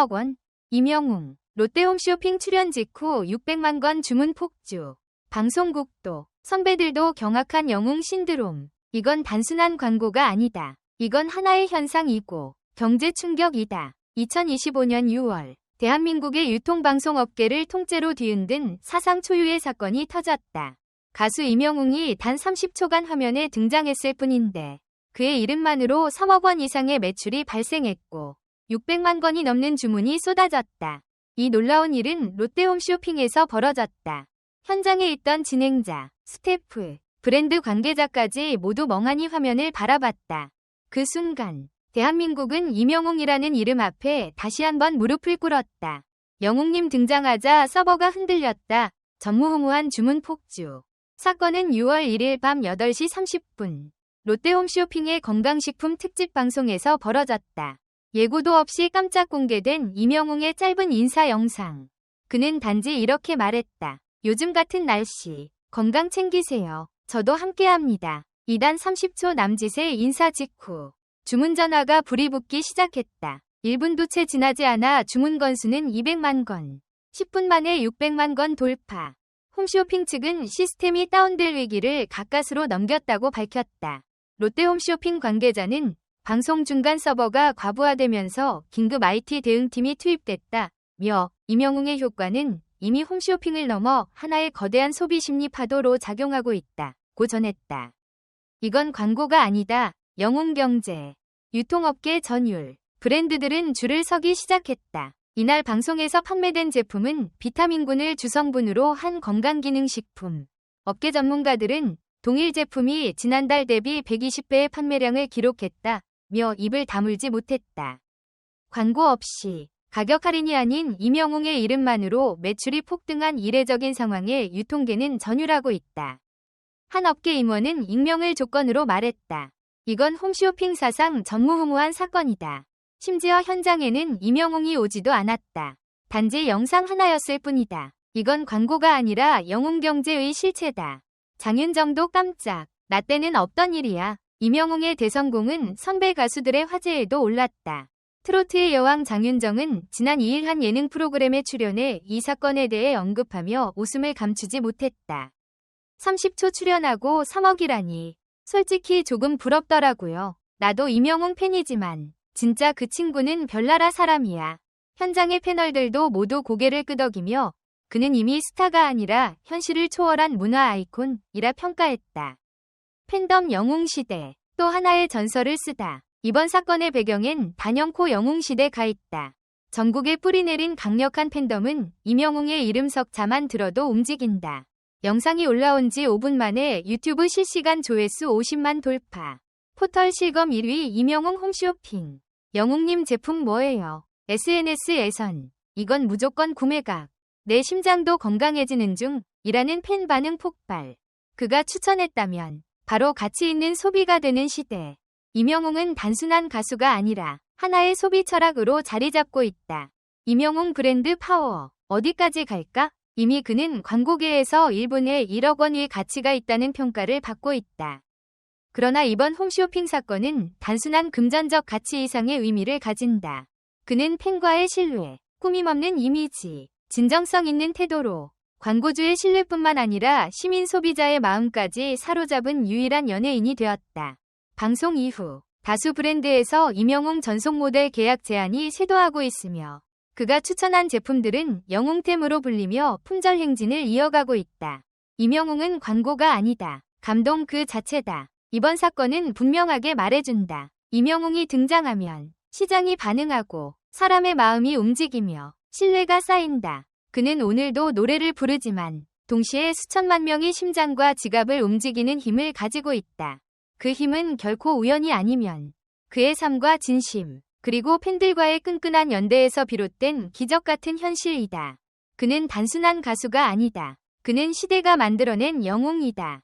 3억 원. 이명웅, 롯데홈쇼핑 출연 직후 600만 건 주문 폭주. 방송국도, 선배들도 경악한 영웅 신드롬. 이건 단순한 광고가 아니다. 이건 하나의 현상이고 경제 충격이다. 2025년 6월 대한민국의 유통방송 업계를 통째로 뒤흔든 사상 초유의 사건이 터졌다. 가수 이명웅이 단 30초간 화면에 등장했을 뿐인데 그의 이름만으로 3억 원 이상의 매출이 발생했고 600만 건이 넘는 주문이 쏟아졌다. 이 놀라운 일은 롯데홈쇼핑에서 벌어졌다. 현장에 있던 진행자, 스태프, 브랜드 관계자까지 모두 멍하니 화면을 바라봤다. 그 순간 대한민국은 이명웅이라는 이름 앞에 다시 한번 무릎을 꿇었다. 영웅님 등장하자 서버가 흔들렸다. 전무후무한 주문 폭주. 사건은 6월 1일 밤 8시 30분 롯데홈쇼핑의 건강식품 특집 방송에서 벌어졌다. 예고도 없이 깜짝 공개된 이명웅의 짧은 인사 영상. 그는 단지 이렇게 말했다. 요즘 같은 날씨, 건강 챙기세요. 저도 함께합니다. 2단 30초 남짓의 인사 직후 주문 전화가 불이 붙기 시작했다. 1분도 채 지나지 않아 주문 건수는 200만 건. 10분 만에 600만 건 돌파. 홈쇼핑 측은 시스템이 다운될 위기를 가까스로 넘겼다고 밝혔다. 롯데홈쇼핑 관계자는 방송 중간 서버가 과부하되면서 긴급 IT 대응팀이 투입됐다. 며 이명웅의 효과는 이미 홈쇼핑을 넘어 하나의 거대한 소비 심리 파도로 작용하고 있다. 고 전했다. 이건 광고가 아니다. 영웅경제. 유통업계 전율. 브랜드들은 줄을 서기 시작했다. 이날 방송에서 판매된 제품은 비타민군을 주성분으로 한 건강기능식품. 업계 전문가들은 동일 제품이 지난달 대비 120배의 판매량을 기록했다. 며 입을 다물지 못했다. 광고 없이 가격 할인이 아닌 이명웅의 이름만으로 매출이 폭등한 이례적인 상황에 유통계는 전율하고 있다. 한 업계 임원은 익명을 조건으로 말했다. 이건 홈쇼핑 사상 전무후무한 사건이다. 심지어 현장에는 이명웅이 오지도 않았다. 단지 영상 하나였을 뿐이다. 이건 광고가 아니라 영웅경제의 실체다. 장윤정도 깜짝. 나 때는 없던 일이야. 이명웅의 대성공은 선배 가수들의 화제에도 올랐다. 트로트의 여왕 장윤정은 지난 2일 한 예능 프로그램에 출연해 이 사건에 대해 언급하며 웃음을 감추지 못했다. 30초 출연하고 3억이라니. 솔직히 조금 부럽더라고요. 나도 이명웅 팬이지만 진짜 그 친구는 별나라 사람이야. 현장의 패널들도 모두 고개를 끄덕이며 그는 이미 스타가 아니라 현실을 초월한 문화 아이콘이라 평가했다. 팬덤 영웅시대 또 하나의 전설을 쓰다. 이번 사건의 배경엔 단연코 영웅시대가 있다. 전국에 뿌리내린 강력한 팬덤은 이명웅의 이름 석자만 들어도 움직인다. 영상이 올라온 지 5분 만에 유튜브 실시간 조회수 50만 돌파. 포털 실검 1위 이명웅 홈쇼핑. 영웅님 제품 뭐예요? SNS에선 이건 무조건 구매각. 내 심장도 건강해지는 중 이라는 팬 반응 폭발. 그가 추천했다면 바로 가치 있는 소비가 되는 시대. 이명웅은 단순한 가수가 아니라 하나의 소비 철학으로 자리 잡고 있다. 이명웅 브랜드 파워. 어디까지 갈까? 이미 그는 광고계에서 1분에 1억 원의 가치가 있다는 평가를 받고 있다. 그러나 이번 홈쇼핑 사건은 단순한 금전적 가치 이상의 의미를 가진다. 그는 팬과의 신뢰, 꾸밈없는 이미지, 진정성 있는 태도로 광고주의 신뢰뿐만 아니라 시민 소비자의 마음까지 사로잡은 유일한 연예인이 되었다. 방송 이후 다수 브랜드에서 이명웅 전속 모델 계약 제한이 쇄도하고 있으며 그가 추천한 제품들은 영웅템으로 불리며 품절 행진을 이어가고 있다. 이명웅은 광고가 아니다. 감동 그 자체다. 이번 사건은 분명하게 말해준다. 이명웅이 등장하면 시장이 반응하고 사람의 마음이 움직이며 신뢰가 쌓인다. 그는 오늘도 노래를 부르지만 동시에 수천만 명의 심장과 지갑을 움직이는 힘을 가지고 있다. 그 힘은 결코 우연이 아니면 그의 삶과 진심, 그리고 팬들과의 끈끈한 연대에서 비롯된 기적 같은 현실이다. 그는 단순한 가수가 아니다. 그는 시대가 만들어낸 영웅이다.